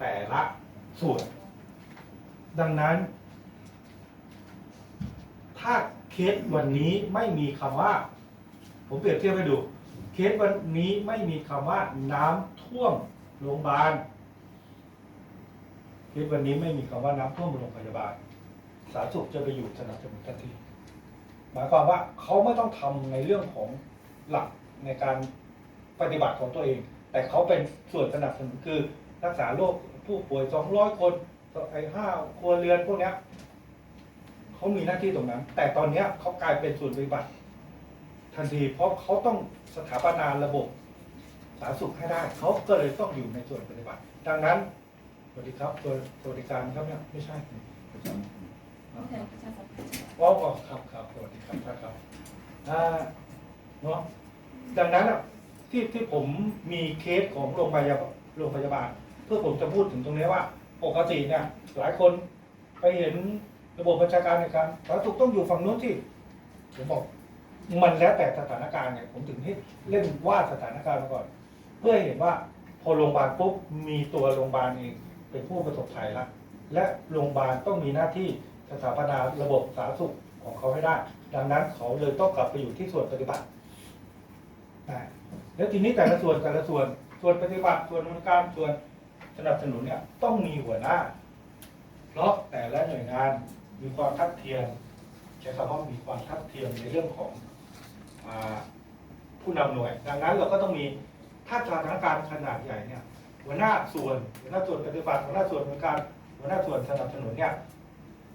แต่ละส่วน ดังนั้น ถ้าเคสวันนี้ไม่มีคำว่า ผมเปรียบเทียบให้ดู เคสวันนี้ไม่มีคำว่าน้ำท่วมโรงพยาบาล เคสวันนี้ไม่มีคำว่าน้ำท่วมโรงพยาบาล สาธารณสุขจะไปอยู่สนับสนุนทันที หมายความว่าเขาไม่ต้องทำในเรื่องของหลักในการปฏิบัติของตัวเอง แต่เขาเป็นส่วนสนับสนุนคือ รักษาโรคผู้ป่วย 200 คนไอ้ห้าครัวเรือนพวกเนี้ยเขามีหน้าที่ตรงนั้น แต่ตอนเนี้ยเขากลายเป็นส่วนปฏิบัติ ทันทีเพราะเขาต้องสถาปนาระบบสาธารณสุขให้ได้เขาก็เลยต้องอยู่ในส่วนปฏิบัติ ดังนั้นสวัสดีครับตัวสวัสดิการครับเนี่ยไม่ใช่ผู้แทนประชาสัมพันธ์ว้าวครับครับสวัสดีครับครับครับอ่าเนาะดังนั้นอะที่ที่ผมมีเคสของโรงพยาบาลโรงพยาบาล เพื่อผมจะพูดถึงตรงนี้ว่า ปกติเนี่ยหลายคนไปเห็นระบบประชาการในการสาธารณสุขต้องอยู่ฝั่งนู้นที่ผมบอกมันแล้วแต่สถานการณ์ไงผมถึงให้เล่นวาดสถานการณ์มาก่อน เพื่อให้เห็นว่าพอโรงพยาบาลปุ๊บมีตัวโรงพยาบาลเองเป็นผู้ประสบภัยละและโรงพยาบาลต้องมีหน้าที่สถาปนาระบบสาธารณสุขของเขาให้ได้ ดังนั้นเขาเลยต้องกลับไปอยู่ที่ส่วนปฏิบัติแล้วทีนี้แต่ละส่วนแต่ละส่วนส่วนปฏิบัติส่วนบริการส่วน สนับสนุนเนี่ยต้องมีหัวหน้า เพราะแต่ละหน่วยงานมีความทัดเทียมใช้คำว่ามีความทัดเทียมในเรื่องของอผู้นำหน่วย ดังนั้นเราก็ต้องมีถ้าสถานการณ์ขนาดใหญ่เนี่ยหัวหน้าส่วนหัวหน้าส่วนปฏิบัติหัวหน้าส่วนบริการหัวหน้าส่วนสนับสนุนเนี่ย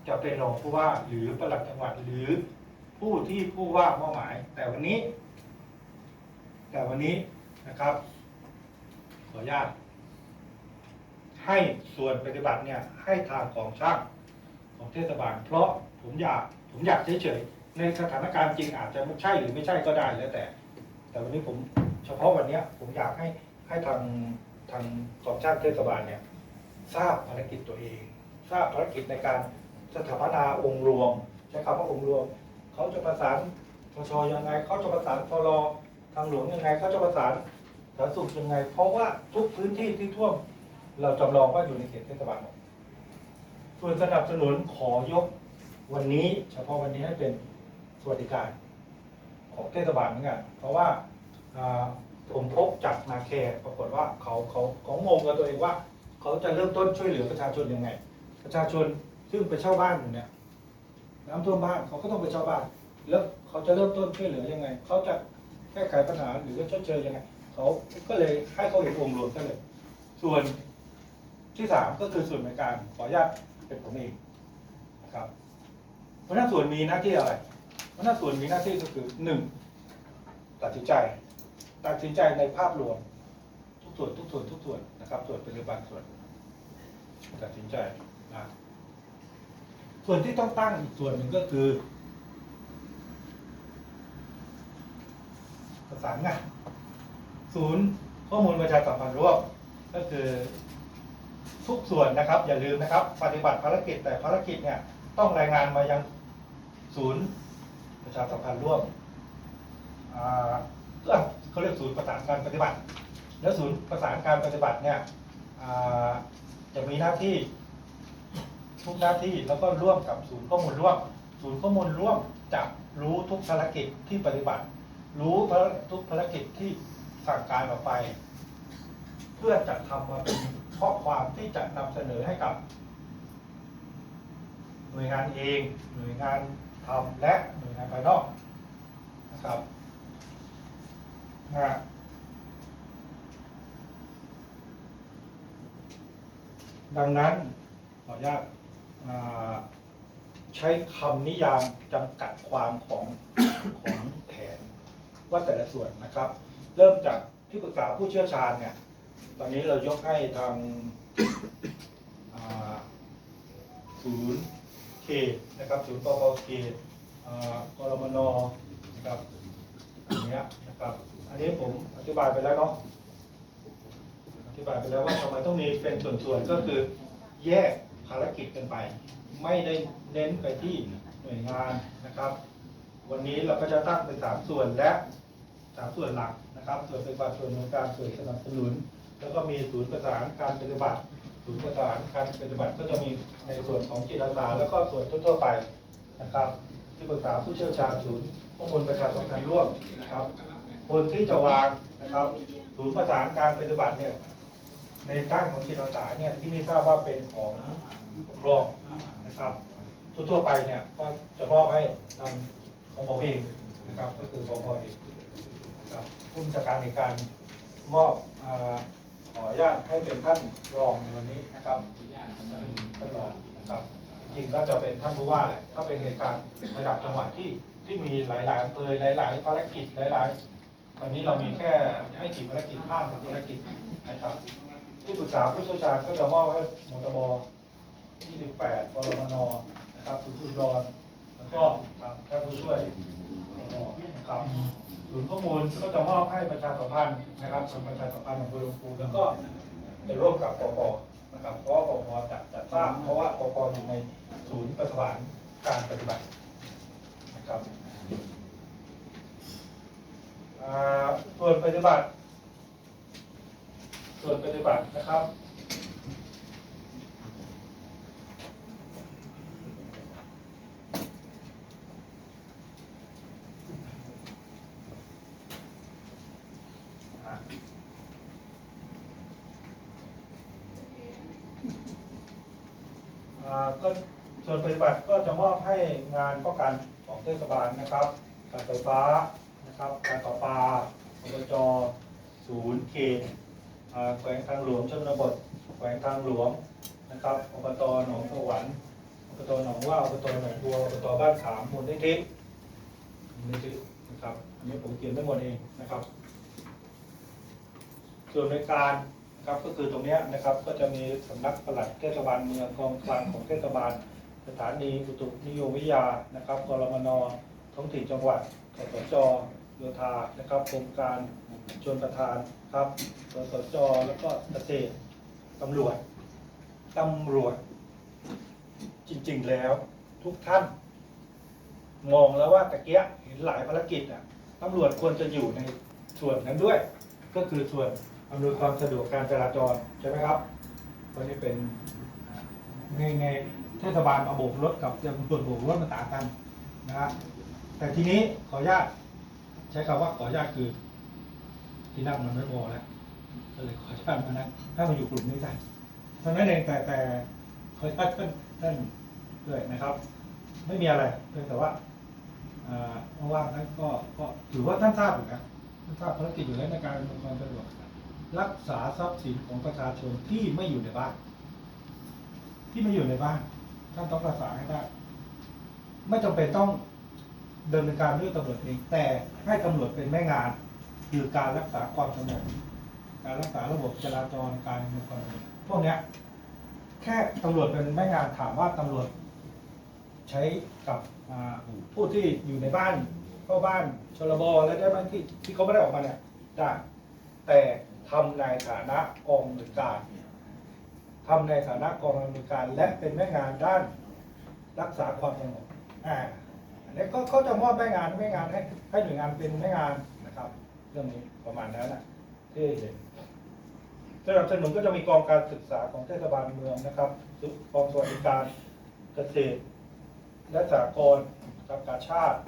จะเป็นรองผู้ว่าหรือปลัดจังหวัดหรือผู้ที่ผู้ว่ามอบหมาย แต่วันนี้ แต่วันนี้นะครับ ขออนุญาต ให้ส่วนปฏิบัติเนี่ยให้ทางของช่างของเทศบาล เพราะผมอยากผมอยากเฉยๆในสถานการณ์จริงอาจจะไม่ใช่หรือไม่ใช่ก็ได้แล้วแต่ แต่วันนี้ผมเฉพาะวันเนี้ยผมอยากให้ให้ทางทางของช่างเทศบาลเนี่ยทราบภารกิจตัวเอง ทราบภารกิจในการสถาปนาองค์รวมใช้คำว่าองค์รวมเขาจะประสานทชยังไงเขาจะประสานทรทางหลวงยังไงเขาจะประสานสาธารณสุขยังไง เพราะว่าทุกพื้นที่ที่ท่วม เราจำลองว่าอยู่ในเขตเทศบาลหมดส่วนสนับสนุนขอยกวันนี้เฉพาะวันนี้ให้เป็นสวัสดิการ ของเทศบาลเหมือนกันเพราะว่าอ่าผมพบจากนาแคร์ปรากฏว่าเขาเขาเขางงกับตัวเองว่า เขาจะเริ่มต้นช่วยเหลือประชาชนยังไง ประชาชนซึ่งไปเช่าบ้านอยู่เนี่ยน้ำท่วมบ้านเขาก็ต้องไปเช่าบ้าน แล้วเขาจะเริ่มต้นช่วยเหลือยังไง เขาจะแก้ไขปัญหาหรือว่าชดเชยยังไงเขาก็เลยให้เขาเห็นองค์รวมกันเลย ส่วน ที่สามก็คือส่วนในการขออนุญาตเป็นผมเองนะครับหัวหน้าส่วนมีหน้าที่อะไรหัวหน้าส่วนมีหน้าที่ก็คือหนึ่งตัดสินใจ ตัดสินใจในภาพรวม ทุกส่วนทุกส่วนทุกส่วนนะครับส่วนปฏิบัติส่วน ตัดสินใจนะส่วนที่ต้องตั้งอีกส่วนหนึ่งก็คือประสานงานศูนย์ข้อมูลประชาสัมพันธ์ร่วมก็คือ ทุกส่วนนะครับ อย่าลืมนะครับ ปฏิบัติภารกิจแต่ภารกิจเนี่ยต้องรายงานมายังศูนย์ประชาสัมพันธ์ร่วมเอ่อเขาเรียกศูนย์ประสานการปฏิบัติ แล้วศูนย์ประสานการปฏิบัติเนี่ยจะมีหน้าที่ทุกหน้าที่แล้วก็ร่วมกับศูนย์ข้อมูลร่วม ศูนย์ข้อมูลร่วมจะรู้ทุกภารกิจที่ปฏิบัติ รู้ทุกภารกิจที่สั่งการออกไป เพื่อจะทำมาเป็น ข้อความที่จะนำเสนอให้กับ หน่วยงานเอง หน่วยงานทำและหน่วยงานภายนอกนะครับนะดังนั้นขออนุญาตใช้คำนิยามจำกัดความของของแผนว่าแต่ละส่วนนะครับ เริ่มจากที่ปรึกษาผู้เชี่ยวชาญเนี่ย ตอนนี้เรายกให้ทางศูนย์เขตนะครับศูนย์ปปเขตกรมนนะครับอันเนี้ยนะครับ อันนี้ผมอธิบายไปแล้วเนาะอธิบายไปแล้วว่าทำไมต้องมีเป็นส่วนๆก็คือแยกภารกิจกันไป ไม่ได้เน้นไปที่หน่วยงานนะครับ วันนี้เราก็จะตั้งเป็นสามส่วนและสามส่วนหลักนะครับ ส่วนเปฏิบัติส่วนบริการส่วนสนับสนุน แล้วก็มีศูนย์ประสานการปฏิบัติศูนย์ประสานการปฏิบัติก็จะมีในส่วนของจิตอาสาแล้วก็ส่วนทั่วไปนะครับ ที่ปรึกษาผู้เชี่ยวชาญศูนย์ข้อมูลประชาสัมพันธ์ร่วมนะครับ คนที่จะวางนะครับศูนย์ประสานการปฏิบัติเนี่ยในด้านของจิตอาสาเนี่ยที่ไม่ทราบว่าเป็นของรองนะครับทั่วไปเนี่ยก็จะมอบให้ทางของผมเองนะครับก็คือสพเองนะครับผู้บัญชาการในการมอบอา ขออนุญาตให้เป็นท่านรองในวันนี้นะครับท่านรองนะครับจริงก็จะเป็นท่านผู้ว่าแหละถ้าเป็นเหตุการณ์ระดับจังหวัดที่ที่มีหลายๆอำเภอหลาย ๆ ภารกิจหลายๆวันนี้เรามีแค่ไม่กี่ภารกิจห้าภารกิจนะครับ ที่ปรึกษาผู้เชี่ยวชาญก็จะมอบให้มตบ28ปรมนนะครับศูนย์อุดรแล้วก็ท่านผู้ช่วยนะครับ ศูนย์ข้อมูลก็จะมอบให้ประชาสัมพันธ์นะครับส่วนประชาสัมพันธ์ของบริษัทแล้วก็จะร่วมกับปปนะครับ เพราะว่าปปจะจะทราบเพราะว่าปปอยู่ในศูนย์ประสานการปฏิบัตินะครับอ่าส่วนปฏิบัติ ส่วนปฏิบัตินะครับ อ่า ก็ส่วนปฏิบัติก็จะมอบให้งานป้องกันของเทศบาลนะครับ การไฟฟ้านะครับการประปาอบจศูนย์เขตแขวงทางหลวงชนบทแขวงทางหลวงนะครับอบตหนองสวรรค์อบตหนองว่าอบตหนองบัวอบตบ้านขามมูลนิธิมูลนิธินะครับอันนี้ผมเขียนทั้หมดเองนะครับ ส่วนในการ ครับก็คือตรงนี้นะครับก็จะมีสำนักปลัดเทศบาลเมืองกองกลางของเทศบาล สถานีอุตุนิยมวิทยานะครับกรมนท้องถิ่นจังหวัดสสจโยธานะครับกรมการชนประทานครับสสจแล้วก็เกษตรตำรวจตำรวจ จริง ๆ แล้วทุกท่าน มองแล้วว่าตะเกียเห็นหลายภารกิจอะตำรวจควรจะอยู่ในส่วนนั้นด้วย ก็คือส่วน อำนวยความสะดวกการจราจรใช่ไหมครับเพราะนี่เป็นในในเทศบาลมาโบกรถกับตำรวจโบกรถมันต่างกันนะฮะแต่ทีนี้ขออนุญาตใช้คำว่าขออนุญาตคือ ที่นั่งมันไม่พอแล้วก็เลยขออนุญาตมานั่งถ้ามาอยู่กลุ่มนี้ได้เท่านั้นเองแต่แต่ขออนุญาตท่านท่านด้วยนะครับ ไม่มีอะไรเพียงแต่ว่าอ่าว่างๆนั้นก็ก็ถือว่าท่านทราบอยู่นะท่านทราบภารกิจอยู่แล้วในการดำเนินความสะดวก รักษาทรัพย์สินของประชาชนที่ไม่อยู่ในบ้าน ที่ไม่อยู่ในบ้าน ท่านต้องรักษาให้ได้ ไม่จำเป็นต้องเดินเนินการด้วยตำรวจเองแต่ให้ตำรวจเป็นแม่งาน คือการรักษาความสงบการรักษาระบบจราจรการดำเนินความสะดวกพวกเนี้ย แค่ตำรวจเป็นแม่งานถามว่าตำรวจ ใช้กับผู้ที่อยู่ในบ้านเข้าบ้านชลบและได้บ้านที่ที่เขาไม่ได้ออกมาเนี่ยได้แต่ ทำในฐานะกองอำนวยการทำในฐานะกองอำนวยการ และเป็นแม่งานด้านรักษาความสงบอ่าอันนี้ก็เขาจะมอบแม่งานแม่งานให้ให้หน่วยงานเป็นแม่งานนะครับเรื่องนี้ประมาณนั้นนะที่เห็นสนับสนุนก็จะมีกองการศึกษาของเทศบาลเมืองนะครับกองสวัสดิการเกษตร และสากลกับกาชาติ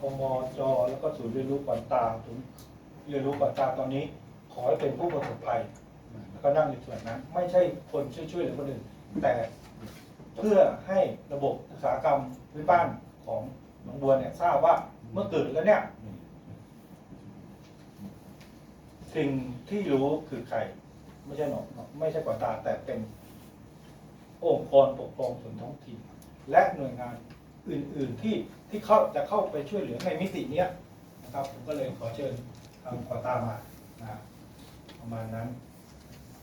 พมจแล้วก็ศูนย์เรียนรู้ก่อนตาศูนย์เรียนรู้ก่อนตาตอนนี้ ขอให้เป็นผู้ประสบภัยแล้วก็นั่งในส่วนนั้น ไม่ใช่คนช่วยช่วยเหลือคนอื่น แต่เพื่อให้ระบบอุตสาหกรรมพื้นบ้านของหนองบัวเนี่ยทราบว่าเมื่อเกิดแล้วเนี่ย สิ่งที่รู้คือใคร ไม่ใช่หนองไม่ใช่ก่อตา แต่เป็นองค์กรปกครองส่วนท้องถิ่น และหน่วยงานอื่น ๆที่ที่เข้าจะเข้าไปช่วยเหลือในมิติเนี้ยนะครับผมก็เลยขอเชิญทางก่อตามานะ ประมาณนั้น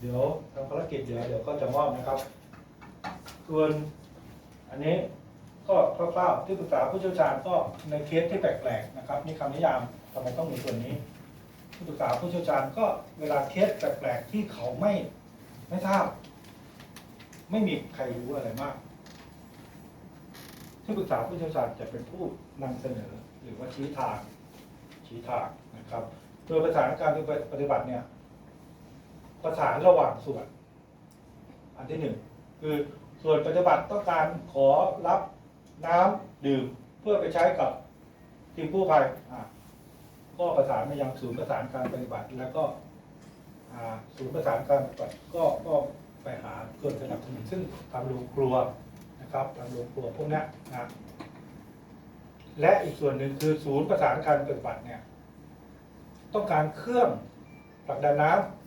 เดี๋ยวทางภารกิจเดี๋ยวเดี๋ยวก็จะมอบนะครับ ส่วนอันนี้ก็คร่าวๆที่ปรึกษาผู้เชี่ยวชาญก็ในเคสที่แปลกๆนะครับนี่คำนิยามทำไมต้องมีส่วนนี้ที่ปรึกษาผู้เชี่ยวชาญก็เวลาเคสแปลกๆที่เขาไม่ไม่ทราบ ไม่มีใครรู้อะไรมาก ที่ปรึกษาผู้เชี่ยวชาญจะเป็นผู้นำเสนอหรือว่าชี้ทางชี้ทางนะครับ โดยประสานการปฏิบัติเนี่ย ประสานระหว่างส่วน อันที่หนึ่งคือส่วนปฏิบัติต้องการขอรับน้ำดื่มเพื่อไปใช้กับทีมกู้ภัยก็ประสานมายังศูนย์ประสานการปฏิบัติ แล้วก็ศูนย์ประสานการปฏิบัติก็ก็ไปหาส่วนสนับสนุนซึ่งทำโรงครัวนะครับทำโรงครัวพวกนี้นะและอีกส่วนหนึ่งคือศูนย์ประสานการปฏิบัติเนี่ยต้องการเครื่องผลักดันน้ำ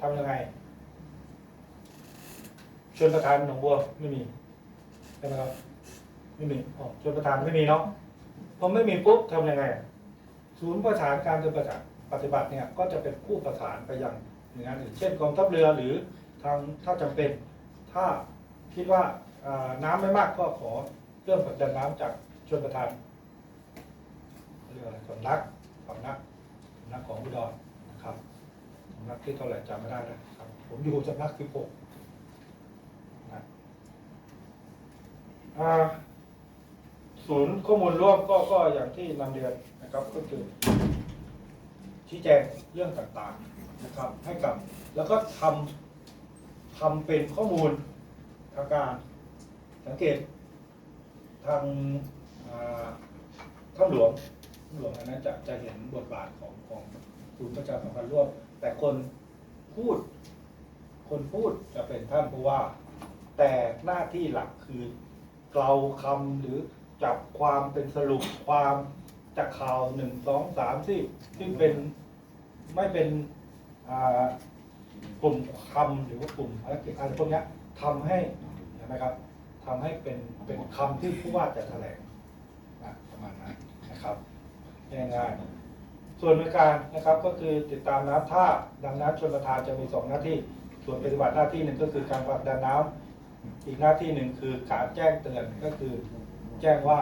ทำยังไง ชนประธานหนองบัวไม่มีใช่ไหมครับไม่มีอ๋อชนประธานไม่มีเนาะพอไม่มีปุ๊บทำยังไง ศูนย์ประสานการปฏิบัติปฏิบัติเนี่ยก็จะเป็นผู้ประสานไปยังหน่วยงานอื่นเช่นกองทัพเรือหรือทางถ้าจำเป็นถ้าคิดว่าน้ำไม่มากก็ขอเรื่องผลักดันน้ำจากชนประธานเขาเรียกอะไรสำนักสำนักสำนักของอุดรนะครับ นักที่เท่าไหร่จำไม่ได้แล้วครับ ผมอยู่สำนักที่หกนะศูนย์ข้อมูลร่วมก็ก็อย่างที่นำเรียนนะครับก็คือชี้แจงเรื่องต่างๆนะครับ ให้กับ แล้วก็ทำทำเป็นข้อมูลทางการสังเกตทางอ่าหลวงถ้ำหลวงอันนั้นจะจะเห็นบทบาทของของศูนย์ประชาสัมพันธ์ร่วม แต่คนพูด คนพูดจะเป็นท่านผู้ว่า แต่หน้าที่หลักคือเกลาคำหรือจับความเป็นสรุปความจากข่าวหนึ่งสองสามที่ที่เป็นไม่เป็นกลุ่มคำหรือว่ากลุ่มภารกิจอะไรพวกนี้ทำให้เห็นไหมครับทำให้เป็นเป็นคำที่ผู้ว่าจะแถลงนะประมาณนั้นนะครับง่ายๆ ส่วนในการนะครับก็คือติดตามน้ำท่าดังน้ำชนประทานจะมีสองหน้าที่ ส่วนปฏิบัติหน้าที่หนึ่งก็คือการผลักดันน้ำอีกหน้าที่หนึ่งคือการแจ้งเตือนก็คือ แจ้งว่า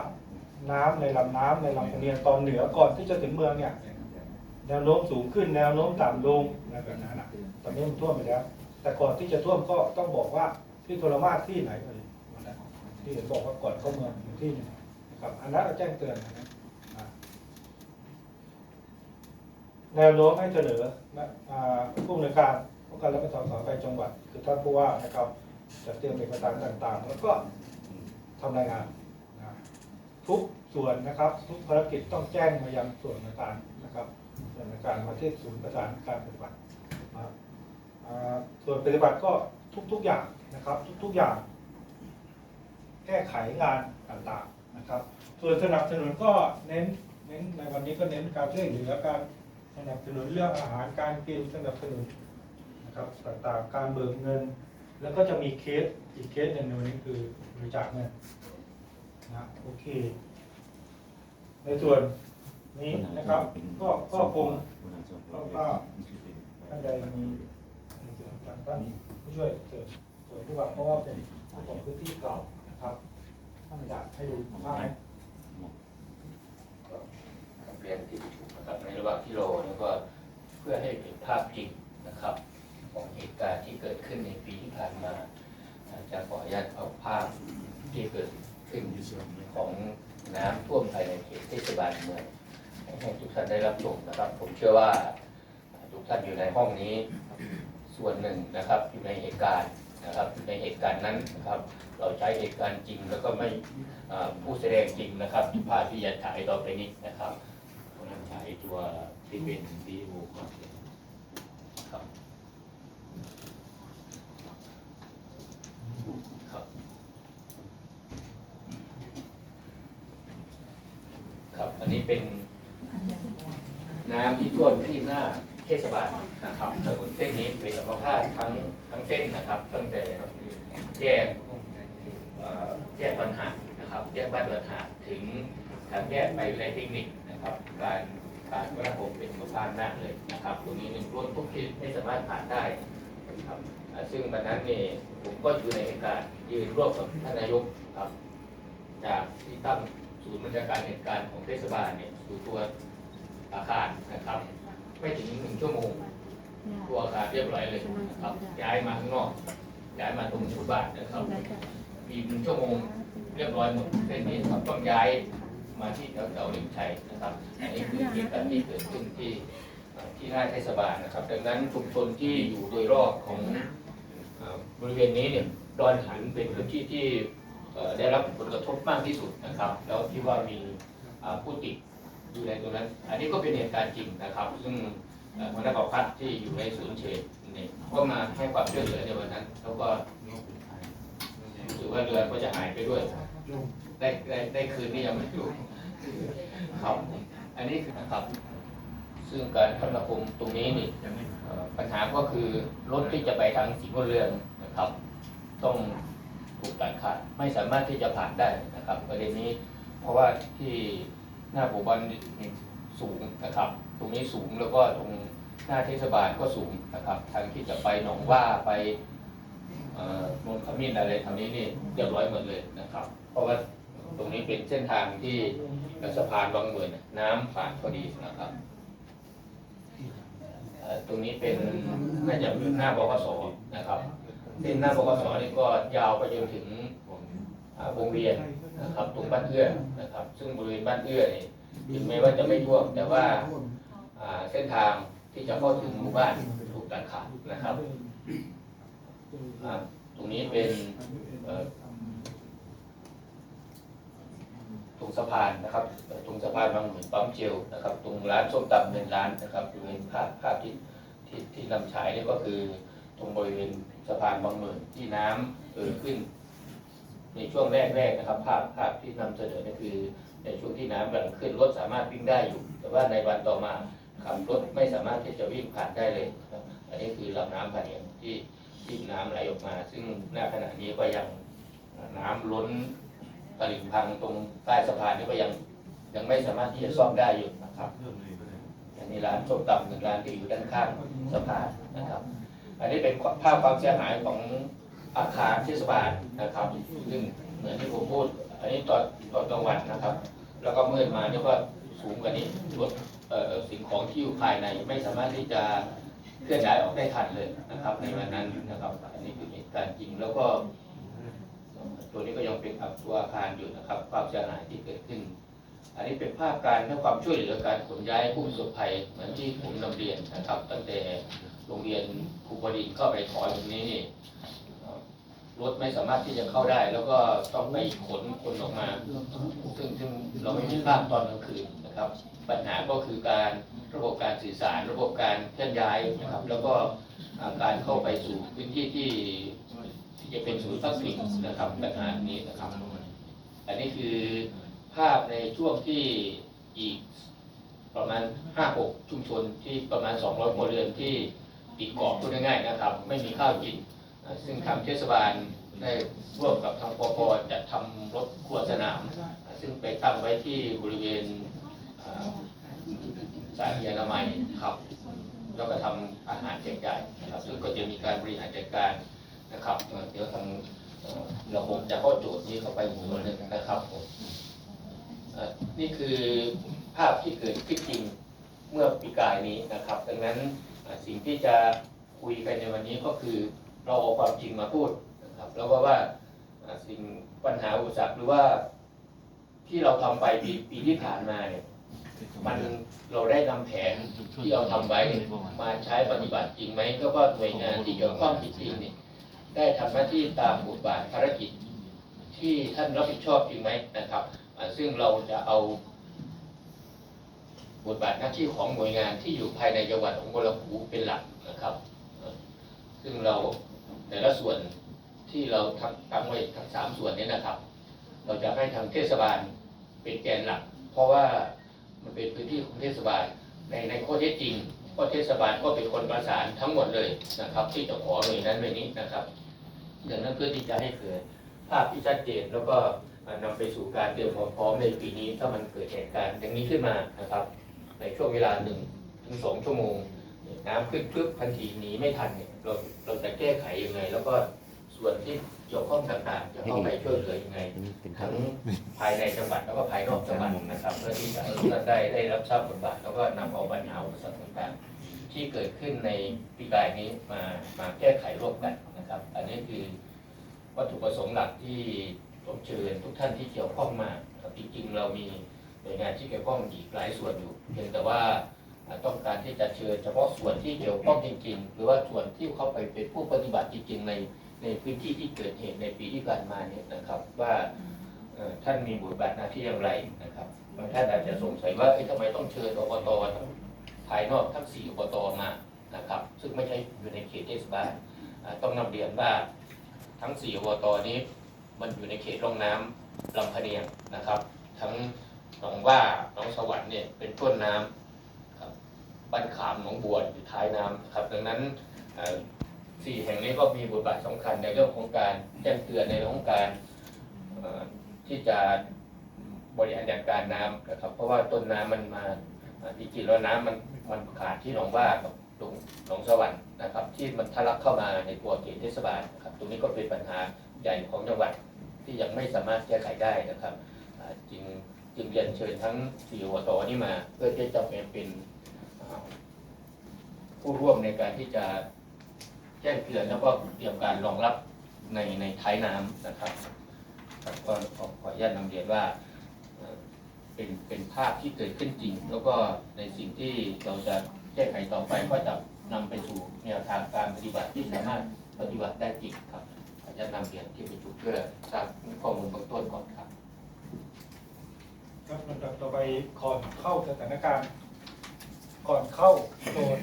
น้ำในลำน้ำในลำทะเลตอนเหนือก่อนที่จะถึงเมืองเนี่ยแนวโน้มสูงขึ้นแนวโน้มต่ำลงอะไรแบบนั้นนะตอนนี้มันท่วมไปแล้ว แต่ก่อนที่จะท่วมก็ต้องบอกว่าที่โทรมาสที่ไหนเอ่ยที่เห็นบอกว่าก่อนเข้าเมืองที่หนึงนะครับอันนั้นเราแจ้งเตือนนะอ่า แนวโน้มให้เสนอผู้อำนวยการผู้การรับผิดชอบสาธารจังหวัด คือท่านผู้ว่านะครับจะเตรียมเอกสารต่างๆ แล้วก็ทำรายงานทุกส่วนนะครับ ทุกภารกิจต้องแจ้งมายังส่วนราชการนะครับ ส่วนราชการมาที่ศูนย์ประสานการปฏิบัติส่วนปฏิบัติก็ทุกๆอย่างนะครับ ทุกๆอย่าง แก้ไขงานต่างๆนะครับ ส่วนสนับสนุนก็เน้นเน้นในวันนี้ก็เน้นการช่วยเหลือการ สนับสนุนเรื่องอาหารการกินสนับสนุนนะครับต่างๆการเบิกเงิน แล้วก็จะมีเคสอีกเคสหนึ่งในวันนี้คือบริจาคเงินนะโอเค ในส่วนนี้นะครับ ก็ก็คงท่านใดมีในส่วนต่างท่านผู้ช่วยเสริมสริมผู้ว่าเพราะว่าเป็นเจ้าของพื้นที่เก่านะครับท่านอยากให้ดูภาพไหมเรียนที่ ว่างที่รอแล้วก็เพื่อให้เห็นภาพจริงนะครับ ของเหตุการณ์ที่เกิดขึ้นในปีที่ผ่านมาจารย์ขออนุญาตเอาภาพที่เกิดขึ้นของน้ำท่วมภายในเขตเทศบาลเมืองให้ทุกท่านได้รับชมนะครับ ผมเชื่อว่าทุกท่านอยู่ในห้องนี้ ส่วนหนึ่งนะครับอยู่ในเหตุการณ์นะครับในเหตุการณ์นั้นนะครับเราใช้เหตุการณ์จริงแล้วก็ไม่ผู้แสดงจริงนะครับภาพที่จะฉายต่อไปนี้นะครับ ตัวที่เป็นดีโอก่อนครับ ครับ ครับ อันนี้เป็นน้ำที่ท่วมที่หน้าเทศบาลนะครับถนนเส้นนี้เป็นอัมพาตทั้งทั้งเส้นนะครับ ตั้งแต่แยกแยกปัญหานะครับ แยกบ้านปัญหาถึงทางแยกไปวิไลเทคนิคนะครับ การ การระบบเป็นอัมพาตมากเลยนะครับตรงนี้หนึ่งรถทุกที่ไม่สามารถผ่านได้นะครับซึ่งวันนั้นนี่ผมก็อยู่ในเหตุการณ์ยืนร่วมกับท่านนายกครับจากที่ตั้งศูนย์บัญชาการเหตุการณ์ของเทศบาลเนี่ยสู่ตัวอาคารนะครับ ไม่ถึงหนึ่งชั่วโมงตัวอาคารเรียบร้อยเลยนะครับย้ายมาข้างนอกย้ายมาตรงชุดบ้านนะครับมีหนึ่งชั่วโมงเรียบร้อยหมดเส้นนี้ครับต้องย้าย มาที่แถวแถวๆริมชัยนะครับอันนี้คือเหตุการณ์ที่เกิดขึ้นที่เอ่อที่หน้าเทศบาลนะครับ ดังนั้นชุมชนที่อยู่โดยรอบของอ่าบริเวณนี้เนี่ยดอนหันเป็นพื้นที่ที่เอ่อได้รับผลกระทบมากที่สุดนะครับ แล้วที่ว่ามีอ่าผู้ติดอยู่ในตรงนั้น อันนี้ก็เป็นเหตุการณ์จริงนะครับ ซึ่งเอ่อหัวหน้าเผ่าพันธุ์ที่อยู่ในศูนย์เฉดเนี่ยก็มาให้ความช่วยเหลือในวันนั้น แล้วก็รู้สึกว่าเรือก็จะหายไปด้วย ได้ได้ได้คืนนี่ยังไม่รู้ครับ อันนี้คือนะครับ ซึ่งการคมนาคมตรงนี้นี่ปัญหาก็คือรถที่จะไปทางสีม่วงเรืองนะครับ ต้องถูกตัดขาดไม่สามารถที่จะผ่านได้นะครับประเด็นนี้เพราะว่าที่หน้าหมู่บ้านสูงนะครับ ตรงนี้สูงแล้วก็ตรงหน้าเทศบาลก็สูงนะครับ ทางที่จะไปหนองว่าไป เอ่อนนทขมิ้นอะไรทางนี้นี่เรียบร้อยหมดเลยนะครับ เพราะว่าตรงนี้เป็นเส้นทางที่สะพานบางเหมือนน้ำผ่านพอดีนะครับเอ่อตรงนี้เป็นน่าจะหน้าบกสนะครับเส้นหน้าบกสนี่ก็ยาวไปจนถึงอ่าวงเวียนนะครับตรงบ้านเอื้อนะครับ ซึ่งบริเวณบ้านเอื้อนี่ถึงแม้ว่าจะไม่ท่วมแต่ว่าอ่าเส้นทางที่จะเข้าถึงหมู่บ้านถูกตัดขาดนะครับ อ่าตรงนี้เป็นตรงสะพานนะครับตรงสะพานบางเหมือนปั๊มเจลนะครับ ตรงร้านส้มตำหนึ่งร้านนะครับบริเวณภาพภาพที่ที่ที่นำฉายนี่ก็คือ ตรงบริเวณสะพานบางเหมือนที่น้ำเอ่อขึ้น ในช่วงแรกๆนะครับ ภาพภาพที่นำเสนอนี่คือ ในช่วงที่น้ำกำลังขึ้นรถสามารถวิ่งได้อยู่ แต่ว่าในวันต่อมาขับรถไม่สามารถที่จะวิ่งผ่านได้เลย อันนี้คือลำน้ำผ่านเองที่ ที่น้ำไหลออกมา ซึ่งหน้าขณะนี้ก็ยังน้ำล้นตลิ่งพังตรงใต้สะพานนี่ก็ยังยังไม่สามารถที่จะซ่อมได้อยู่นะครับอันนี้ร้านส้มตำหนึ่งร้านที่อยู่ด้านข้างสะพานนะครับ อันนี้เป็นภาพความเสียหายของอาคารเทศบาลนะครับซึ่งเหมือนที่ผมพูด อันนี้ตอนตอนกลางวันนะครับ แล้วก็มืดมานี่ก็สูงกว่านี้รถเอ่อสิ่งของที่อยู่ภายในไม่สามารถที่จะ เคลื่อนย้ายออกได้ทันเลยนะครับ ในวันนั้นนะครับ อันนี้คือเหตุการณ์จริงแล้วก็ ตัวนี้ก็ยังเป็นอับตัวอาคารอยู่นะครับความเสียหายที่เกิดขึ้น อันนี้เป็นภาพการให้ความช่วยเหลือการขนย้ายผู้ประสบภัยเหมือนที่ผมนำเรียนนะครับ ตั้งแต่โรงเรียนครูบดินเข้าไปถอนตรงนี้นี่รถไม่สามารถที่จะเข้าได้ แล้วก็ต้องไปขนคนออกมา ซึ่งซึ่งเราไม่มีภาพตอนกลางคืนนะครับ ปัญหาก็คือการ ระบบการสื่อสาร ระบบการเคลื่อนย้ายนะครับ แล้วก็การเข้าไปสู่พื้นที่ที่ที่จะเป็นศูนย์พักพิงนะครับปัญหานี้นะครับ อันนี้คือภาพในช่วงที่อีกประมาณ 5-6 ชุมชนที่ประมาณ 200ครัวเรือนที่ติดเกาะพูดง่ายๆนะครับ ไม่มีข้าวกิน ซึ่งทางเทศบาลได้ร่วมกับทางปปจัดทำรถครัวสนาม ซึ่งไปตั้งไว้ที่บริเวณ อ่าสถานีอนามัยครับ แล้วก็ทำอาหารแจกจ่ายนะครับ ซึ่งก็จะมีการบริหารจัดการนะครับเอ่อเดี๋ยวทางเอ่อเราคงจะเข้าโจทย์นี้เข้าไปอีกส่วนหนึ่งนะครับผมนี่คือภาพที่เกิดขึ้นจริงเมื่อปีกายนี้นะครับ ดังนั้นสิ่งที่จะคุยกันในวันนี้ก็คือเราเอาความจริงมาพูดนะครับแล้วก็ว่าสิ่งปัญหาอุปสรรคหรือว่าที่เราทำไปปีปีที่ผ่านมาเนี่ย มันเราได้นำแผนที่เราทำไว้มาใช้ปฏิบัติจริงไหมแล้วก็หน่วยงานที่เกี่ยวข้องจริงๆเนี่ยได้ทำหน้าที่ตามบทบาทภารกิจ ที่ท่านรับผิดชอบจริงไหมนะครับอ่าซึ่งเราจะเอาบทบาทหน้าที่ของหน่วยงานที่อยู่ภายในจังหวัดของบัวลำพูเป็นหลักนะครับอ่าซึ่งเราแต่ละส่วนที่เราทำตั้งไว้ทั้งสามส่วนนี้นะครับ เราจะให้ทางเทศบาลเป็นแกนหลัก เพราะว่า มันเป็นพื้นที่ของเทศบาล ในในข้อเท็จจริงก็เทศบาลก็เป็นคนประสานทั้งหมดเลยนะครับ ที่จะขอหน่วยนั้นหน่วยนี้นะครับดังนั้นเพื่อที่จะให้เกิดภาพที่ชัดเจนแล้วก็นำไปสู่การเตรียมความพร้อมในปีนี้ ถ้ามันเกิดเหตุการณ์อย่างนี้ขึ้นมานะครับ ในช่วงเวลาหนึ่งถึงสองชั่วโมง น้ำขึ้นปึ๊บทันทีหนีไม่ทันเนี่ยเราเราจะแก้ไขยังไง แล้วก็ส่วนที่ เกี่ยวข้องต่างๆจะเข้าไปช่วยเหลือยังไงทั้งภายในจังหวัดแล้วก็ภายนอกจังหวัดนะครับเพื่อที่จะให้ทุกท่านได้ได้รับทราบบทบาทแล้วก็นำเอาปัญหาอุปสรรคต่างๆ ที่เกิดขึ้นในปีกายนี้มามาแก้ไขร่วมกันนะครับ อันนี้คือวัตถุประสงค์หลักที่ผมเชิญทุกท่านที่เกี่ยวข้องมานะครับจริงๆเรามีหน่วยงานที่เกี่ยวข้องอีกหลายส่วนอยู่ เพียงแต่ว่าอ่าต้องการที่จะเชิญเฉพาะส่วนที่เกี่ยวข้องจริง ๆ หรือว่าส่วนที่เข้าไปเป็นผู้ปฏิบัติจริง ๆ ใน ในพื้นที่ที่เกิดเหตุในปีที่ผ่านมาเนี่ยนะครับ ว่าเอ่อท่านมีบทบาทหน้าที่อย่างไรนะครับบางท่านอาจจะสงสัยว่าเอ๊ะทำไมต้องเชิญอบตทั้งภายนอกทั้งสี่อบตมานะครับ ซึ่งไม่ใช่อยู่ในเขตเทศบาลอ่าต้องนำเรียนว่าทั้งสี่อบตนี้ มันอยู่ในเขตร่องน้ำลำพะเนียงนะครับ ทั้งหนองว่าหนองสวรรค์เนี่ยเป็นต้นน้ำครับบ้านขามหนองบัวอยู่ท้ายน้ำนะครับดังนั้นเอ่อ สี่แห่งนี้ก็มีบทบาทสำคัญในเรื่องของการแจ้งเตือนในเรื่องของการที่จะบริหารจัดการน้ำนะครับ เพราะว่าต้นน้ำมันมาเอ่จริงๆแล้วน้ำมันมันขาดที่หนองว่ากับหนองหนองสวรรค์นะครับ ที่มันทะลักเข้ามาในตัวเขตเทศบาลนะครับตรงนี้ก็เป็นปัญหาใหญ่ของจังหวัดที่ยังไม่สามารถแก้ไขได้นะครับจึงจึงเรียนเชิญทั้งสี่อบตนี่มา เพื่อที่จะเป็นผู้ร่วมในการที่จะ แจ้งเตือนแล้วก็เตรียมการรองรับในในท้ายน้ำนะครับครับก็ขอขออนุญาตนำเรียนว่าเป็นเป็นภาพที่เกิดขึ้นจริง แล้วก็ในสิ่งที่เราจะแก้ไขต่อไปก็จะนำไปสู่แนวทางการปฏิบัติที่สามารถปฏิบัติได้จริงครับขออนุญาตนำเรียนที่ประชุมเพื่อทราบข้อมูลเบื้องต้นก่อนครับครับลำดับต่อไปก่อนเข้าสถานการณ์ ก่อนเข้าโซน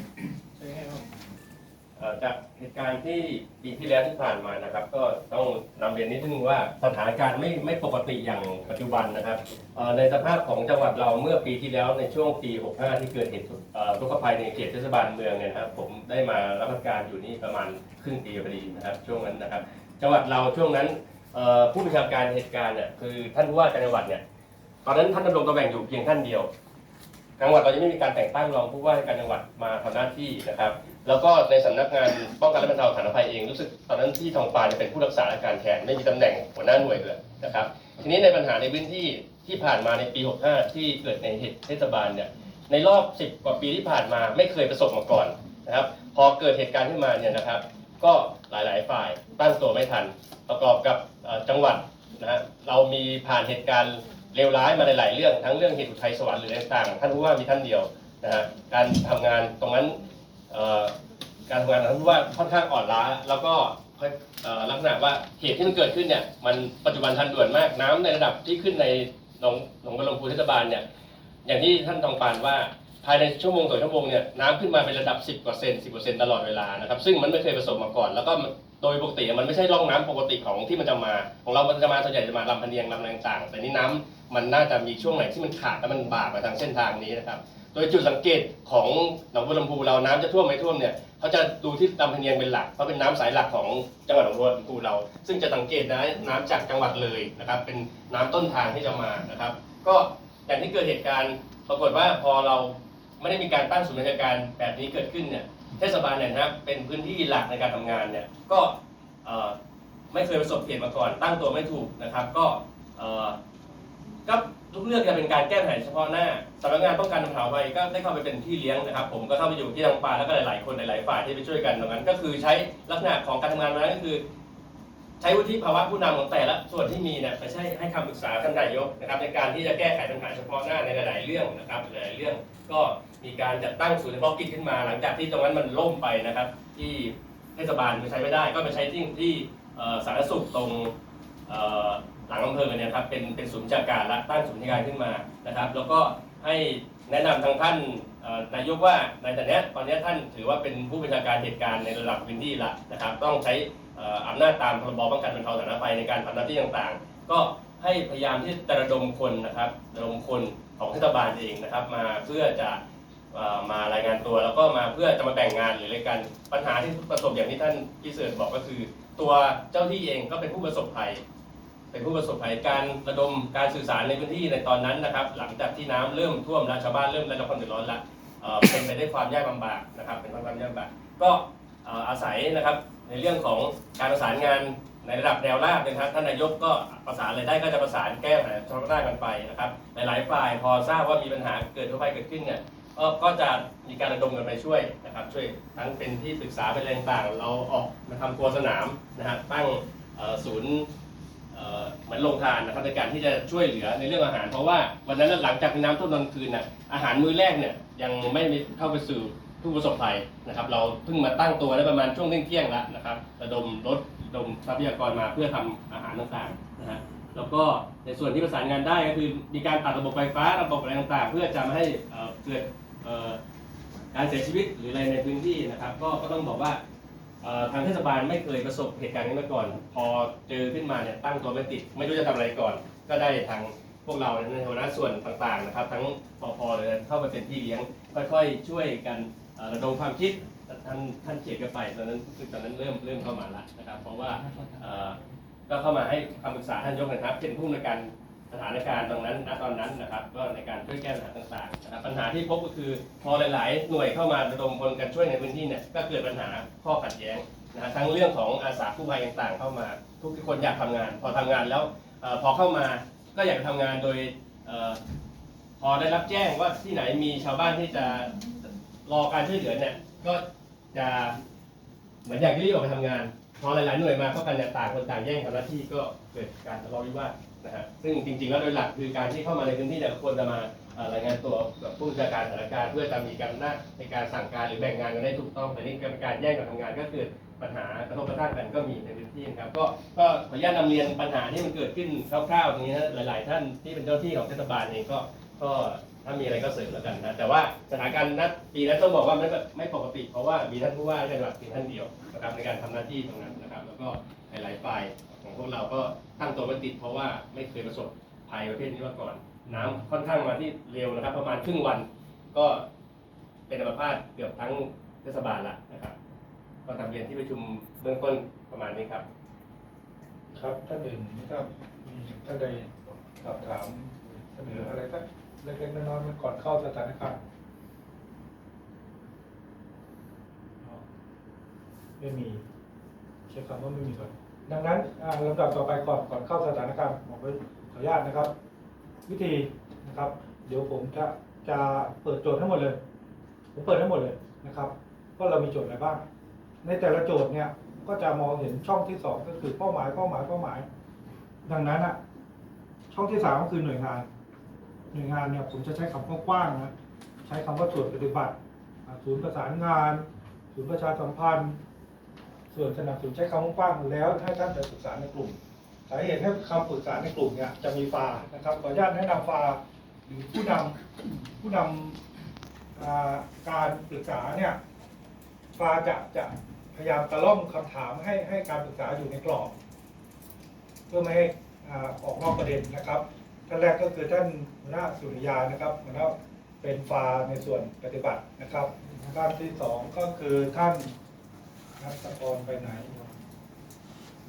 ใช่ไหมครับ จากเหตุการณ์ที่ปีที่แล้วที่ผ่านมานะครับ ก็ต้องนำเรียนนิดนึงว่าสถานการณ์ไม่ไม่ปกติอย่างปัจจุบันนะครับในสภาพของจังหวัดเราเมื่อปีที่แล้วในช่วงปี 65 ที่เกิดเหตุเอ่อทุกภัยในเขตเทศบาลเมืองเนี่ยนะครับ ผมได้มารับราชการอยู่นี่ประมาณครึ่งปีพอดีนะครับ ช่วงนั้นนะครับ จังหวัดเราช่วงนั้นผู้บัญชาการเหตุการณ์เนี่ยคือท่านผู้ว่าการจังหวัดเนี่ยตอนนั้นท่านดำรงตำแหน่งอยู่เพียงท่านเดียวจังหวัดเรายังไม่มีการแต่งตั้งรองผู้ว่าการจังหวัดมาทำหน้าที่นะครับ แล้วก็ในสำนักงานป้องกันและบรรเทาสาธารณภัยเองรู้สึกตอนนั้นที่ทองปาจะเป็นผู้รักษาราการแทนไม่มีตำแหน่งหัวหน้าหน่วยเลยนะครับ ทีนี้ในปัญหาในพื้นที่ที่ผ่านมาในปี 65 ที่เกิดในเหตุเทศบาลเนี่ยในรอบ 10 กว่าปีที่ผ่านมาไม่เคยประสบมาก่อนนะครับ พอเกิดเหตุการณ์ขึ้นมาเนี่ยนะครับ ก็หลายๆ ฝ่ายตั้งตัวไม่ทัน ประกอบกับจังหวัดนะฮะเรามีผ่านเหตุการณ์เลวร้ายมาหลาย ๆ เรื่องทั้งเรื่องเหตุอุทัยสวรรค์หรืออะไรต่างๆท่านผู้ว่ามีท่านเดียวนะฮะการทำงานตรงนั้น การทำงานของท่านผู้ว่าค่อนข้างอ่อนล้า แล้วก็ลักษณะว่าเหตุที่มันเกิดขึ้นเนี่ยมันปัจจุบันทันด่วนมากน้ำในระดับที่ขึ้นในหนองหนองบัวลำพูเทศบาลเนี่ยอย่างที่ท่านทองปานว่าภายในชั่วโมงต่อชั่วโมงเนี่ยน้ำขึ้นมาเป็นระดับ 10กว่าเซน10เปอร์เซนต์ตลอดเวลานะครับซึ่งมันไม่เคยประสบมาก่อน แล้วก็โดยปกติมันไม่ใช่ร่องน้ำปกติของที่มันจะมา ของเรามันจะมาส่วนใหญ่จะมาลำพเนียงลำอะไรต่างๆแต่นี่น้ำมันน่าจะมีช่วงไหนที่มันขาดแล้วมันบากมาทางเส้นทางนี้นะครับ โดยจุดสังเกตของหนองบัวลำพูเราน้ำจะท่วมไม่ท่วมเนี่ยเขาจะดูที่ลำพะเนียงเป็นหลักเพราะเป็นน้ำสายหลักของจังหวัดหนองบัวลำพูเรา ซึ่งจะสังเกตได้น้ำจากจังหวัดเลยนะครับ เป็นน้ำต้นทางที่จะมานะครับ ก็อย่างที่เกิดเหตุการณ์ ปรากฏว่าพอเราไม่ได้มีการตั้งศูนย์ราชการแบบนี้เกิดขึ้นเนี่ยเทศบาลเนี่ยนะครับเป็นพื้นที่หลักในการทำงานเนี่ยก็เอ่อไม่เคยประสบเหตุมาก่อน ตั้งตัวไม่ถูกนะครับ ก็เอ่อก็ ทุกเรื่องจะเป็นการแก้ไขเฉพาะหน้าสำนักงานป้องกันบรรเทาภัยก็ได้เข้าไปเป็นที่เลี้ยงนะครับผมก็เข้าไปอยู่ที่ทางปลาแล้วก็หลาย ๆ คนหลาย ๆ ฝ่ายที่ไปช่วยกันตรงนั้น ก็คือใช้ลักษณะของการทำงานนั้นก็คือ ใช้วุฒิภาวะผู้นำของแต่ละส่วนที่มีเนี่ยไปใช้ให้คำปรึกษาท่านนายกนะครับ ในการที่จะแก้ไขปัญหาเฉพาะหน้าในหลาย ๆ เรื่องนะครับหลายๆเรื่องก็มีการจัดตั้งศูนย์เฉพาะกิจขึ้นมา หลังจากที่ตรงนั้นมันล่มไปนะครับ ที่เทศบาลมันใช้ไม่ได้ ก็ไปใช้ที่ที่สาธารณสุขตรง หลังอำเภอเนี่ยครับเป็นเป็นศูนย์จัดการและตั้งศูนย์ราชการขึ้นมานะครับ แล้วก็ให้แนะนำทางท่านนายกว่าในแต่เนี้ยตอนเนี้ยท่านถือว่าเป็นผู้บัญชาการเหตุการณ์ในระดับพื้นที่ละนะครับ ต้องใช้อำนาจตามพรบป้องกันบรรเทาสาธารณภัยในการทำหน้าที่ต่างๆ ก็ให้พยายามที่จะระดมคนนะครับระดมคนของเทศบาลเองนะครับ มาเพื่อจะมารายงานตัวแล้วก็มาเพื่อจะมาแบ่งงานหรืออะไรกันปัญหาที่ประสบอย่างที่ท่านพิเศษบอกก็คือ ตัวเจ้าที่เองก็เป็นผู้ประสบภัย เป็นผู้ประสบภัยการระดมการสื่อสารในพื้นที่ในตอนนั้นนะครับ หลังจากที่น้ำเริ่มท่วมแล้วชาวบ้านเริ่มได้รับความเดือดร้อนล้วเป็นไปได้วยความยากลำบากนะครับ เป็นความยากลำบาก ก็อาศัยนะครับในเรื่องของการประสานงานในระดับแนวราบนะครับท่านนายกก็ประสานอะไรได้ก็จะประสานแก้ปัญหาเฉพาะหน้ากันไปนะครับหลายๆฝ่ายพอทราบว่ามีปัญหาเกิดทั่วไปเกิดขึ้นเนี่ยก็จะมีการระดมกันไปช่วยนะครับช่วยทั้งเป็นที่ปรึกษาเป็นอะไรต่างเราออกมาทำครัวสนามนะฮะตั้งศูนย์ เหมือนโรงทานนะครับในการที่จะช่วยเหลือในเรื่องอาหาร เพราะว่าวันนั้นหลังจากน้ำท่วมตอนคืนน่ะอาหารมื้อแรกเนี่ยยังไม่เข้าไปสู่ผู้ประสบภัยนะครับเราเพิ่งมาตั้งตัวได้ประมาณช่วงเที่ยงแล้วนะครับระดมรถระดมทรัพยากรมาเพื่อทำอาหารต่างๆนะฮะแล้วก็ในส่วนที่ประสานงานได้ก็คือมีการตัดระบบไฟฟ้าระบบอะไรต่างๆ เพื่อจะไม่ให้เกิดการเสียชีวิตหรืออะไรในพื้นที่นะครับ ก็ก็ต้องบอกว่า ทางเทศบาลไม่เคยประสบเหตุการณ์นี้มาก่อน พอเจอขึ้นมาเนี่ยตั้งตัวไม่ติด ไม่รู้จะทำอะไรก่อน ก็ได้ทางพวกเราในหัวหน้าส่วนต่างๆนะครับ ทั้งปพเลยเข้ามาเป็นพี่เลี้ยงค่อยๆช่วยกันเอ่อระดมความคิดท่านท่านเขียนกันไปตอนนั้นตอนนั้นเริ่มเริ่มเข้ามาละนะครับ เพราะว่าเอ่อก็เข้ามาให้คำปรึกษาท่านยกนะครับเป็นผู้ในวยการ ถานการณ์ตรงนั้นณตอนนั้นนะครับ ก็ในการช่วยแก้ปัญหาต่างๆนะครับปัญหาที่พบก็คือพอหลาย ๆ หน่วยเข้ามาระดมคนกันช่วยในพื้นที่เนี่ยก็เกิดปัญหาข้อขัดแย้งนะฮะทั้งเรื่องของอาสากู้ภัยต่างๆ เข้ามา ทุกคนอยากทำงาน พอทำงานแล้วอพอเข้ามาก็อยากทำงานโดยอพอได้รับแจ้งว่าที่ไหนมีชาวบ้านที่จะรอการช่วยเหลือเนี่ยก็จะเหมือนอยากรีบออกไปทำงานพอหลายๆหน่วยมาเข้ากันเนี่ยต่างคนต่างแย่งทำหน้าที่ก็เกิดการทะเลาะวิวาท นะฮะซึ่งจริงๆแล้วโดยหลักคือการที่เข้ามาในพื้นที่แต่ละคนจะมารายงานตัวกับผู้จัดการสถานการณ์เพื่อจะมีการหน้าจในการสั่งการหรือแบ่งงานกันได้ถูกต้องแต่นี่การการแย่งกันทำงานก็เกิดปัญหากระทบกระทั่งกันก็มีในพื้นที่นะครับก็ก็ขออนุญาตนำเรียนปัญหาที่มันเกิดขึ้นคร่าวๆตรงนี้นะหลาย ๆ ท่านที่เป็นเจ้าที่ของเทศบาลเองก็ก็ถ้ามีอะไรก็เสริมแล้วกันนะแต่ว่าสถานการณ์ณปีนั้นต้องบอกว่าไม่ไม่ปกติ เพราะว่ามีท่านผู้ว่าจังหวัดเพียงท่านเดียวนะครับในการทำหน้าที่ตรงนั้นนะครับ แล้วก็หลายๆฝ่าย พวกเราก็ตั้งตัวไม่ติดเพราะว่าไม่เคยประสบภัยประเภทนี้มาก่อน น้ำค่อนข้างมาที่เร็วนะครับ ประมาณครึ่งวันก็เป็นอัมพาตเกือบทั้งเทศบาลละนะครับ ก็ทำเรียนที่ประชุมเบื้องต้นประมาณนี้ครับ ครับท่านอื่นนะครับมีท่านใดสอบถามเสนออะไรสักเล็กๆน้อยๆก่อนเข้าสถานการณ์ไม่มีใช้คำว่าไม่มีก่อน ดังนั้นลำดับต่อไปก่อนก่อนเข้าสถานการณ์บอกไว้ขออนุญาตนะครับ วิธีนะครับ เดี๋ยวผมจะจะเปิดโจทย์ทั้งหมดเลย ผมเปิดทั้งหมดเลยนะครับว่าเรามีโจทย์อะไรบ้าง ในแต่ละโจทย์เนี่ยก็จะมองเห็นช่องที่สองก็คือเป้าหมายเป้าหมายเป้าหมาย ดังนั้นอะช่องที่สามก็คือหน่วยงาน หน่วยงานเนี่ยผมจะใช้คำกว้างๆนะใช้คำว่าส่วนปฏิบัติศูนย์ประสานงานศูนย์ประชาสัมพันธ์ ส่วนสนับสนุนใช้คำกว้างๆแล้วให้ท่านไปปรึกษาในกลุ่ม สาเหตุให้คำปรึกษาในกลุ่มเนี่ยจะมีฟานะครับขออนุญาตแนะนำฟาหรือผู้นำผู้นำการปรึกษาเนี่ยฟาจะจะพยายามตะล่อมคำถามให้ให้การปรึกษาอยู่ในกรอบ เพื่อไม่ให้ออกนอกประเด็นนะครับท่านแรกก็คือท่านหัวหน้าสุริยานะครับหัวหน้าเป็นฟาในส่วนปฏิบัตินะครับท่านที่สองก็คือท่าน นัทกรไปไหน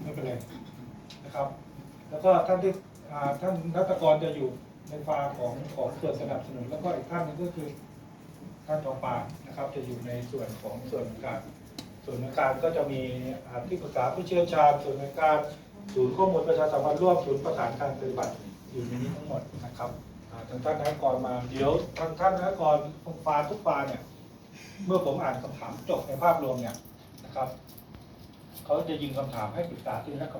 ไม่เป็นไรนะครับ แล้วก็ท่านที่ท่านนัทกรจะอยู่ในฟาของของส่วนสนับสนุน แล้วก็อีกท่านนึงก็คือท่านทองปานนะครับ จะอยู่ในส่วนของส่วนกางส่วนกางก็จะมีที่ปรึกษาผู้เชี่ยวชาญส่วนกางศูนย์ข้อมูลประชาสัมพันธ์ร่วมศูนย์ประสานการปฏิบัติอยู่ในนี้ทั้งหมดนะครับทางท่านนายกรมาเดี๋ยวทางท่านนายกรฟาทุกฟาเนี่ยเมื่อผมอ่านคำถามจบในภาพรวมเนี่ย นะครับ เขาจะยิงคำถามให้ปรึกษาที่คณะกรรม